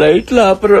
లైట్లు ఆపరు.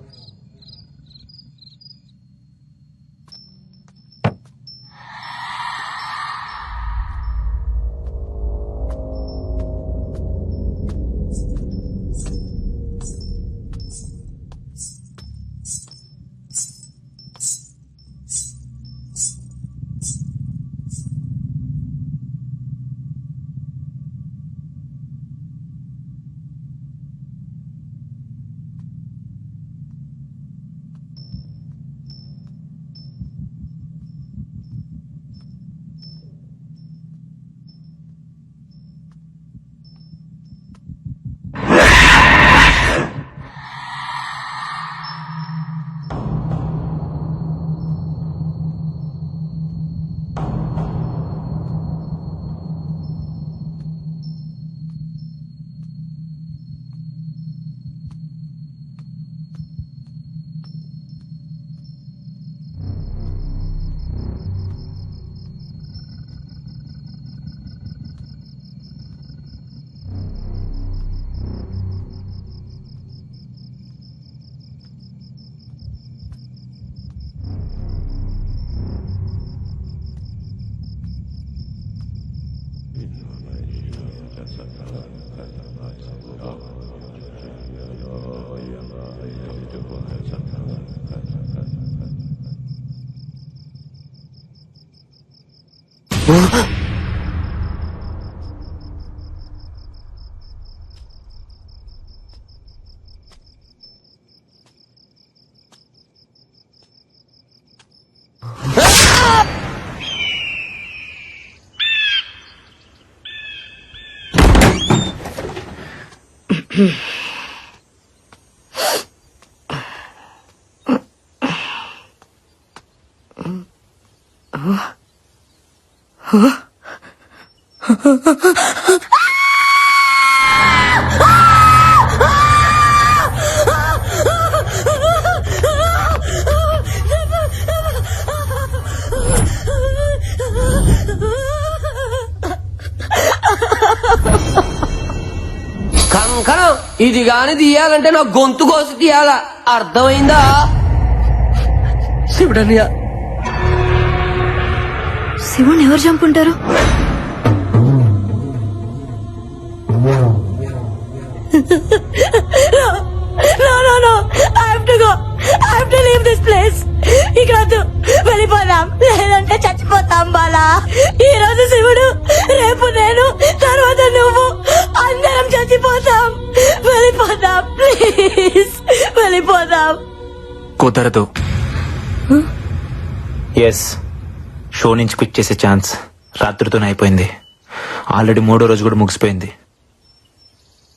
Mm-hmm. ఇది గాని తీయాలంటే నా గొంతు కోసి తీయాలా? అర్థమైందా? శివుడనియా శివుని ఎవరు చంపుంటారు? No, no, no. I have to go. I have to leave this place. ఇక్కడ వద్దు వెళ్ళిపోదాం. లేదంటే చచ్చిపోతాం బాలా. ఈ రోజు శివుడు రేపు నేను తర్వాత నువ్వు అందరం చచ్చిపోతాం. వెళ్ళిపోదాం ప్లీజ్ వెళ్ళిపోదాం. కుదరదు. ఎస్ షో నుంచి పిక్ చేసే ఛాన్స్ రాత్రితోనే అయిపోయింది. ఆల్రెడీ మూడో రోజు కూడా ముగిసిపోయింది.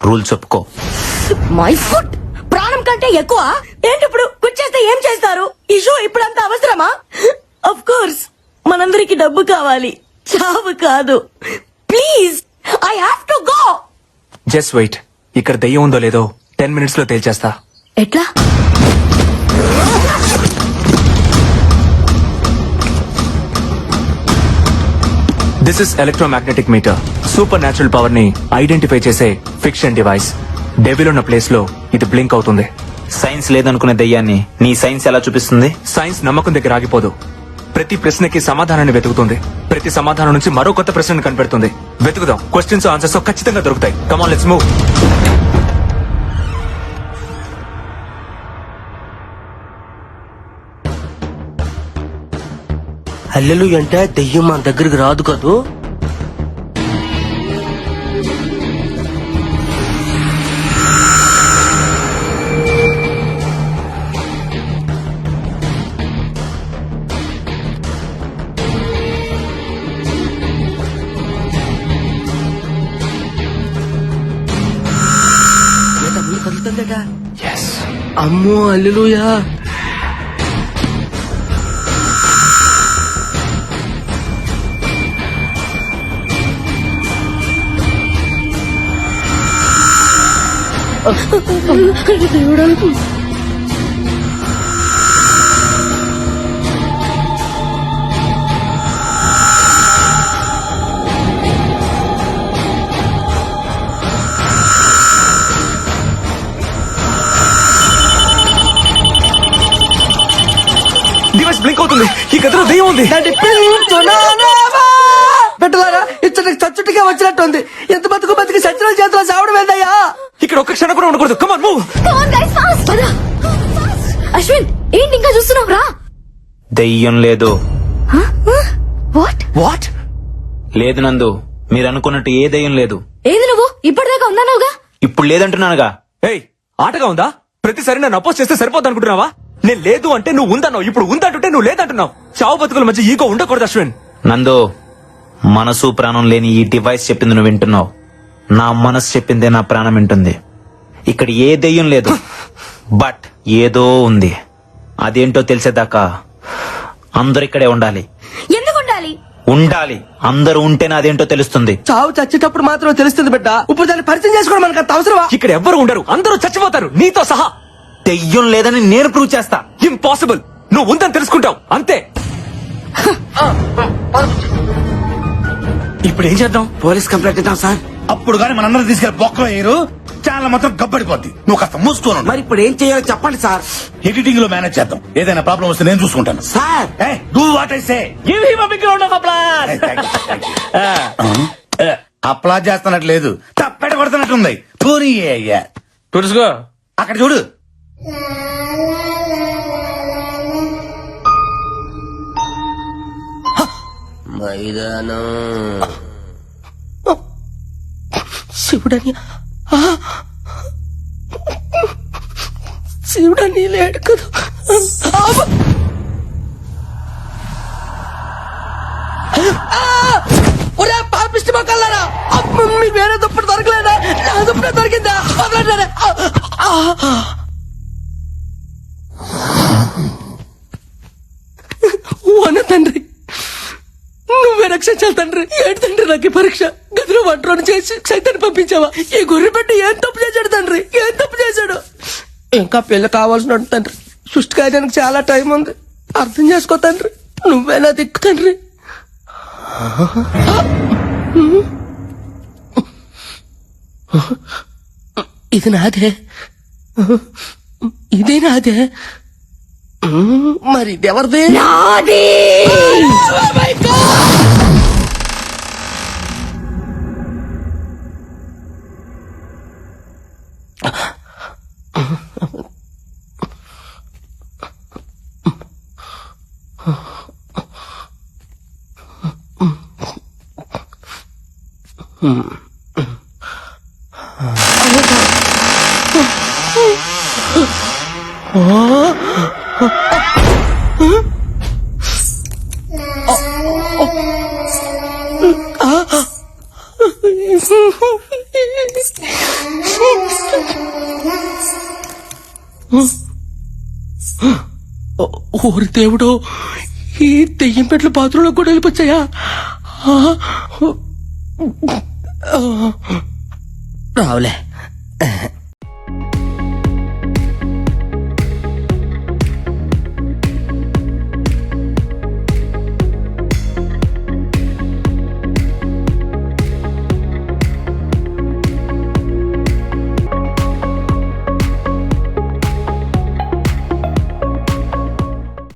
రూల్స్ ఒప్పుకో. మై ఫుట్ ప్రాణం కంటే ఎక్కువ? ఏంటి ఇప్పుడు కూర్చేస్తే ఏం చేస్తారు? ఈ షో ఇప్పుడంత అవసరమా? అఫ్ కోర్స్ మనందరికి డబ్బు కావాలి. చావు కాదు. Please I have to go just wait ఇక్కడ దెయ్యం ఉందో లేదో టెన్ మినిట్స్లో తేల్చేస్తా. ఎట్లా? This is electromagnetic meter supernatural పవర్ని ఐడెంటిఫై చేసే ఫిక్షన్ డివైస్ డెవిల్ ఉన్న ప్లేస్లో ఇది బ్లింక్ అవుతుంది. సైన్స్ లేదనుకునే దయ్యాన్ని నీ సైన్స్ ఎలా చూపిస్తుంది? సైన్స్ నమ్మకం దగ్గర ఆగిపోదు. ప్రతి ప్రశ్నకి సమాధానాన్ని వెతుకుతుంది. ప్రతి సమాధానం నుంచి మరో కొత్త ప్రశ్నను కనిపెడుతుంది. వెతుకుదాం. క్వశ్చన్స్ ఆన్సర్స్ ఖచ్చితంగా దొరుకుతాయి. కమాన్ లెట్స్ మూవ్ హల్లెలు అంటే దెయ్యం మన దగ్గరికి రాదు కదూ? అమ్మో అల్లెలుయా డివైస్ బ్లింక్ అవుతుంది. ఈ గదిలో దెయ్యం ఉంది. పెట్టలారా ఇచ్చటికి చచ్చుటిగా వచ్చినట్టుంది. ఎంత బతుకు బతికి సచిన చేతిలో చావడం ఏందయ్యా? ఇక్కడ ఒక్క క్షణం కూడా ఉండకూడదు. కమాన్ మూవ్ అశ్విన్ ఏంటి ఇంకా చూస్తున్నావు? రా. దెయ్యం లేదు. వాట్ వాట్ లేదు నందు మీరు అనుకున్నట్టు ఏ దెయ్యం లేదు. ఏది నువ్వు? ఇప్పటిదాకా ఉన్నావుగా ఇప్పుడు లేదంటున్నానుగా. ఏయ్ ఆటగా ఉందా? ప్రతిసారి నన్ను అపోజ్ చేస్తే సరిపోద్ది అనుకుంటున్నావా? నేను లేదు అంటే నువ్వు ఉందన్నావు. ఇప్పుడు ఉందంటుంటే నువ్వు లేదంటున్నావు. చావు బతుకుల మధ్య ఈగో ఉండకూడదు అశ్విన్. నందు మనసు ప్రాణం లేని ఈ డివైస్ చెప్పింది నువ్వు వింటున్నావు. నా మనసు చెప్పిందే నా ప్రాణం వింటుంది. ఇక్కడ ఏ దెయ్యం లేదు. బట్ ఏదో ఉంది. అదేంటో తెలిసేదాకా అందరు ఇక్కడే ఉండాలి. ఎందుకు ఉండాలి? ఉండాలి. అందరూ ఉంటేనే అదేంటో తెలుస్తుంది. చావు చచ్చేటప్పుడు మాత్రం తెలుస్తుంది బిడ్డ. ఇప్పుడు దాన్ని పరిచయం చేసుకోవడం మనకు అంత అవసరమా? ఇక్కడ ఎవ్వరు ఉండరు. అందరూ చచ్చిపోతారు. నీతో సహా. దెయ్యం లేదని నేను ప్రూవ్ చేస్తా. ఇంపాసిబుల్. నువ్వు ఉందని తెలుసుకుంటావు. అంతే. ఇప్పుడు ఏం చేద్దాం? పోలీస్ కంప్లైంట్ ఇద్దాం సార్. అప్పుడు గాని మనందరం తీసుకెళ్ళి బొక్కలో వేయరు ఛానల్ మొత్తం గబ్బడిపోద్ది. నువ్వు కాస్త మూసుకోను మరి ఇప్పుడు ఏం చేయాలో చెప్పండి సార్. ఎడిటింగ్లో మేనేజ్ చేద్దాం. ఏదైనా ప్రాబ్లం వస్తే నేను చూసుకుంటాను. Sir. Do what I say అప్లా చేస్తున్నట్టు లేదు. తప్పెట కొడుతున్నట్టుంది పూరి అయ్యా తుడుచుకో. అక్కడ చూడు. మైదానం. శివుడని శివుడని లేడు కదా. ఒరే పాపిష్టి మొక్కలారా అమ్మ, మీకు వేరే దుప్పటి దొరకలేదా. నా దుప్పటి దొరికిందా? తండ్రి ఏంటి తండ్రి నాకు పరీక్ష. గదిలో వంటలను చేసి సైతాన్ని పంపించావా? ఈ గొర్రె పెట్టి ఏం తప్పు చేశాడు తండ్రి? ఏం తప్పు చేశాడు? ఇంకా పెళ్ళి కావాల్సిన తండ్రి. సృష్టి కార్యానికి చాలా టైం ఉంది. అర్థం చేసుకో తండ్రి. నువ్వేనా దిక్కు తండ్రి. ఇది నాదే. ఇదే నాదే. మరి ఇది ఎవరిది? నాది! ఓరి దేవుడు ఈ దెయ్యం పెట్ల బాత్రూంలో కూడా వెళ్ళిపోచ్చాయా? Ờ. Oh. Raule.